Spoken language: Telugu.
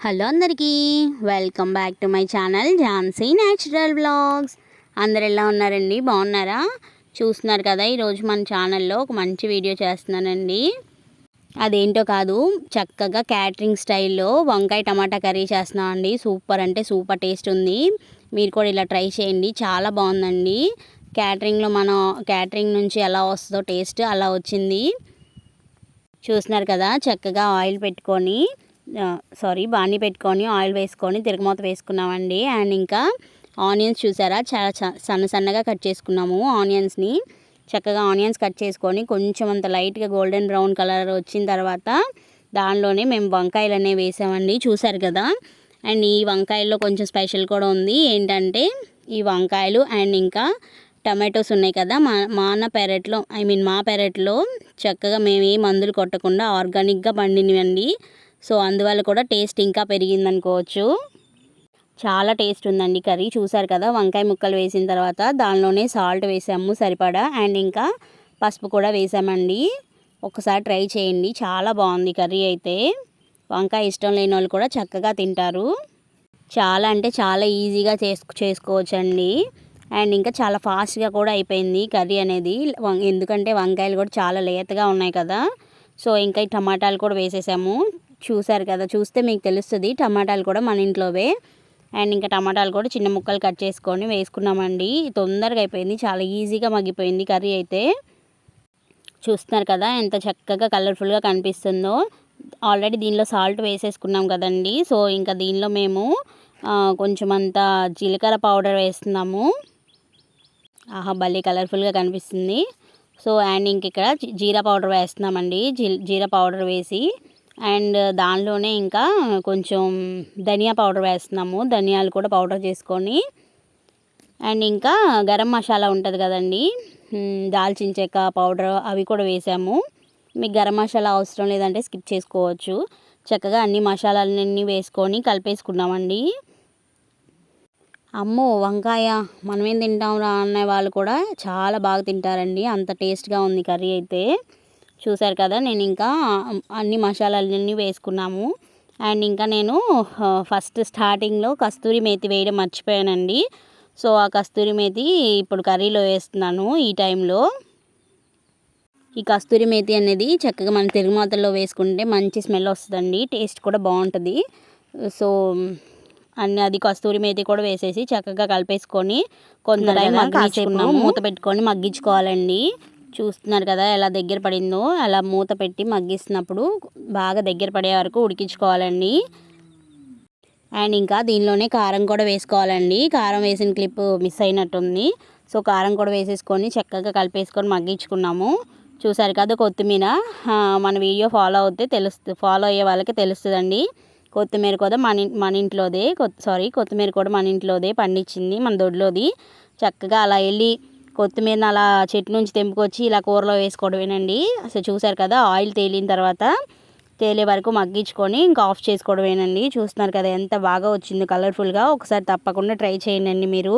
హలో అందరికీ welcome back to my channel Jhansi natural blogs అందరు ఎలా ఉన్నారండి? బాగున్నారా? చూస్తున్నారు కదా ఈరోజు మన ఛానల్లో ఒక మంచి వీడియో చేస్తున్నానండి. అదేంటో కాదు చక్కగా క్యాటరింగ్ స్టైల్లో వంకాయ టమాటా కర్రీ చేస్తున్నామండి సూపర్ అంటే సూపర్ టేస్ట్ ఉంది. మీరు కూడా ఇలా ట్రై చేయండి చాలా బాగుందండి. క్యాటరింగ్లో మనం క్యాటరింగ్ నుంచి ఎలా వస్తుందో టేస్ట్ అలా వచ్చింది. చూస్తున్నారు కదా చక్కగా ఆయిల్ పెట్టుకొని సారీ బాణీ పెట్టుకొని ఆయిల్ వేసుకొని తిరగమూత వేసుకున్నామండి. అండ్ ఇంకా ఆనియన్స్ చూసారా? చాలా సన్న సన్నగా కట్ చేసుకున్నాము ఆనియన్స్ని. చక్కగా ఆనియన్స్ కట్ చేసుకొని కొంచెం అంత లైట్గా గోల్డెన్ బ్రౌన్ కలర్ వచ్చిన తర్వాత దానిలోనే మేము వంకాయలు అనేవి వేసామండి. చూసారు కదా? అండ్ ఈ వంకాయల్లో కొంచెం స్పెషల్ కూడా ఉంది. ఏంటంటే ఈ వంకాయలు అండ్ ఇంకా టమాటోస్ ఉన్నాయి కదా? మా మా అన్న పెరట్లో ఐ మీన్ మా పెరట్లో చక్కగా మేము ఏ మందులు కొట్టకుండా ఆర్గానిక్గా పండినవండి. సో అందువల్ల కూడా టేస్ట్ ఇంకా పెరిగిందనుకోవచ్చు. చాలా టేస్ట్ ఉందండి కర్రీ. చూసారు కదా వంకాయ ముక్కలు వేసిన తర్వాత దానిలోనే సాల్ట్ వేసాము సరిపడా. అండ్ ఇంకా పసుపు కూడా వేసామండి. ఒకసారి ట్రై చేయండి. చాలా బాగుంది కర్రీ అయితే. వంకాయ ఇష్టం లేని వాళ్ళు కూడా చక్కగా తింటారు. చాలా అంటే చాలా ఈజీగా చేసుకు చేసుకోవచ్చండి. అండ్ ఇంకా చాలా ఫాస్ట్గా కూడా అయిపోయింది కర్రీ అనేది. ఎందుకంటే వంకాయలు కూడా చాలా లేతగా ఉన్నాయి కదా. సో ఇంకా ఈ టమాటాలు కూడా వేసేసాము. చూసారు కదా చూస్తే మీకు తెలుస్తుంది. టమాటాలు కూడా మన ఇంట్లోవే. అండ్ ఇంకా టమాటాలు కూడా చిన్న ముక్కలు కట్ చేసుకొని వేసుకున్నామండి. తొందరగా అయిపోయింది. చాలా ఈజీగా మగ్గిపోయింది కర్రీ అయితే. చూస్తున్నారు కదా ఎంత చక్కగా కలర్ఫుల్గా కనిపిస్తుందో. ఆల్రెడీ దీనిలో సాల్ట్ వేసేసుకున్నాం కదండి. సో ఇంకా దీనిలో మేము కొంచెం అంత జీలకర్ర పౌడర్ వేస్తున్నాము. ఆహా భలే కలర్ఫుల్గా కనిపిస్తుంది. సో అండ్ ఇంక ఇక్కడ జీరా పౌడర్ వేస్తున్నామండి. జీరా పౌడర్ వేసి. అండ్ దానిలోనే ఇంకా కొంచెం ధనియా పౌడర్ వేస్తున్నాము. ధనియాలు కూడా పౌడర్ చేసుకొని. అండ్ ఇంకా గరం మసాలా ఉంటుంది కదండి. దాల్చిన చెక్క పౌడర్ అవి కూడా వేసాము. మీకు గరం మసాలా అవసరం లేదంటే స్కిప్ చేసుకోవచ్చు. చక్కగా అన్ని మసాలాలన్నీ వేసుకొని కలిపేసుకున్నామండి అమ్మో వంకాయ మనమేం తింటాం రా అనే వాళ్ళు కూడా చాలా బాగా తింటారండి. అంత టేస్ట్గా ఉంది కర్రీ అయితే. చూసారు కదా నేను ఇంకా అన్ని మసాలాలన్నీ వేసుకున్నాము. అండ్ ఇంకా నేను ఫస్ట్ స్టార్టింగ్లో కస్తూరి మేతి వేయడం మర్చిపోయానండి. సో ఆ కస్తూరి మేతి ఇప్పుడు కర్రీలో వేస్తున్నాను ఈ టైంలో. ఈ కస్తూరి మేతి అనేది చక్కగా మన తిరుగుమాతల్లో వేసుకుంటే మంచి స్మెల్ వస్తుందండి టేస్ట్ కూడా బాగుంటుంది. సో అన్ని అది కస్తూరి మేతి కూడా వేసేసి చక్కగా కలిపేసుకొని కొంత టైం మూత పెట్టుకొని మగ్గించుకోవాలండి. చూస్తున్నారు కదా ఎలా దగ్గర పడిందో అలా మూత పెట్టి మగ్గిస్తున్నప్పుడు బాగా దగ్గర పడే వరకు ఉడికించుకోవాలండి. అండ్ ఇంకా దీనిలోనే కారం కూడా వేసుకోవాలండి. కారం వేసిన క్లిప్ మిస్ అయినట్టుంది. సో కారం కూడా వేసేసుకొని చక్కగా కలిపేసుకొని మగ్గించుకున్నాము. చూసారు కదా కొత్తిమీర? మన వీడియో ఫాలో అవుతే తెలుస్తుంది ఫాలో అయ్యే వాళ్ళకి తెలుస్తుందండి. కొత్తిమీర కూడా మన మన ఇంట్లోదే సారీ కొత్తిమీర కూడా మన ఇంట్లోదే పండించింది మన దొడ్లోది. చక్కగా అలా వెళ్ళి కొత్తిమీర అలా చెట్టు నుంచి తెంపుకొచ్చి ఇలా కూరలో వేసుకోవడమేనండి. అసలు చూసారు కదా ఆయిల్ తేలిన తర్వాత తేలే వరకు మగ్గించుకొని ఇంకా ఆఫ్ చేసుకోవడమేనండి. చూస్తున్నారు కదా ఎంత బాగా వచ్చింది కలర్ఫుల్గా ఒకసారి తప్పకుండా ట్రై చేయండి మీరు.